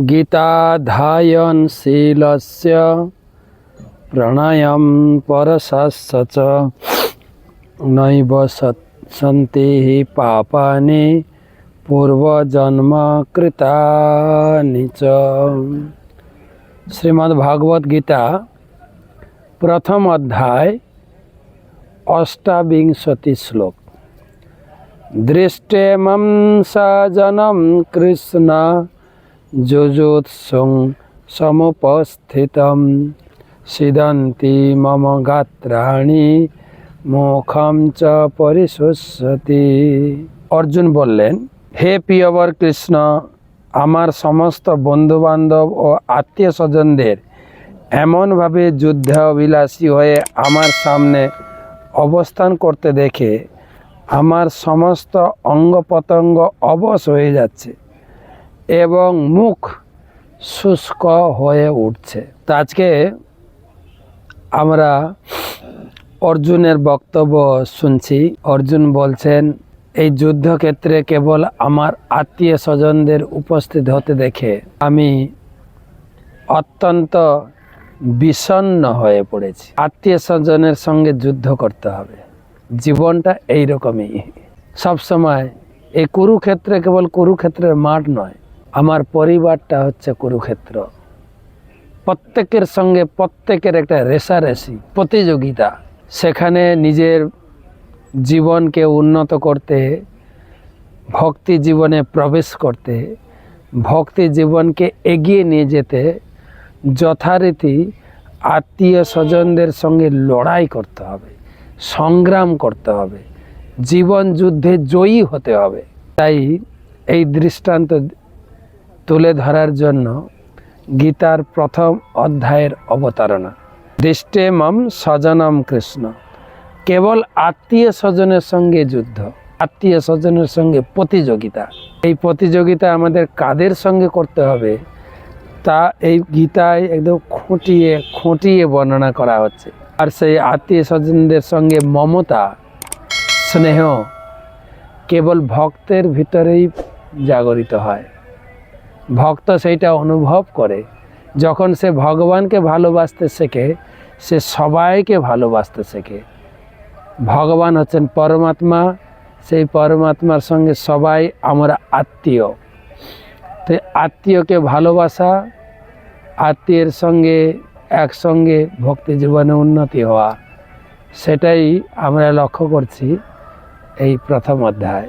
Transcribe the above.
गीताधायनशीलस्य प्रणयं परशस्य च। नैव सन्ति पापानि पूर्वजन्मकृतानि च। श्रीमद् भागवत गीता प्रथम अध्याय अष्टाविंशति श्लोक। दृष्टेमं सजनं कृष्ण যুজুৎসং সমুপস্থিতম সিদন্তি মম গাত্রাণি মুখম চ পরিশুষতি অর্জুন বললেন হে পিয়বর কৃষ্ণ, আমার সমস্ত বন্ধুবান্ধব ও আত্মীয় স্বজনদের এমনভাবে যুদ্ধ অভিলাষী হয়ে আমার সামনে অবস্থান করতে দেখে আমার সমস্ত অঙ্গ পতঙ্গ অবশ হয়ে যাচ্ছে। এবং মুখ শুষ্ক হয়ে উঠছে। তো আজকে আমরা অর্জুনের বক্তব্য শুনছি। অর্জুন বলছেন, এই যুদ্ধক্ষেত্রে কেবল আমার আত্মীয় স্বজনদের উপস্থিত হতে দেখে আমি অত্যন্ত বিষণ্ণ হয়ে পড়েছি। আত্মীয় স্বজনের সঙ্গে যুদ্ধ করতে হবে। জীবনটা এইরকমই। সবসময় এই কুরুক্ষেত্রে কেবল কুরুক্ষেত্রের মাঠ নয় আমার পরিবারটা হচ্ছে কুরুক্ষেত্র। প্রত্যেকের সঙ্গে প্রত্যেকের একটা রেশারেশি, প্রতিযোগিতা। সেখানে নিজের জীবনকে উন্নত করতে, ভক্তি জীবনে প্রবেশ করতে, ভক্তি জীবনকে এগিয়ে নিয়ে যেতে, যথারীতি আত্মীয় স্বজনদের সঙ্গে লড়াই করতে হবে, সংগ্রাম করতে হবে, জীবন যুদ্ধে জয়ী হতে হবে। তাই এই দৃষ্টান্ত তুলে ধরার জন্য গীতার প্রথম অধ্যায়ের অবতারণা। দৃষ্টে মম স্বজনম কৃষ্ণ। কেবল আত্মীয় স্বজনের সঙ্গে যুদ্ধ, আত্মীয় স্বজনের সঙ্গে প্রতিযোগিতা। এই প্রতিযোগিতা আমাদের কাদের সঙ্গে করতে হবে? তা এই গীতায় একদম খুঁটিয়ে খুঁটিয়ে বর্ণনা করা হচ্ছে। আর সেই আত্মীয় স্বজনদের সঙ্গে মমতা, স্নেহ কেবল ভক্তের ভিতরেই জাগরিত হয়। ভক্ত সেইটা অনুভব করে। যখন সে ভগবানকে ভালোবাসতে শেখে, সে সবাইকে ভালোবাসতে শেখে। ভগবান হচ্ছেন পরমাত্মা, সেই পরমাত্মার সঙ্গে সবাই আমরা আত্মীয়। তো আত্মীয়কে ভালোবাসা, আত্মীয়ের সঙ্গে, একসঙ্গে ভক্তি জীবনে উন্নতি হওয়া, সেটাই আমরা লক্ষ্য করছি এই প্রথম অধ্যায়।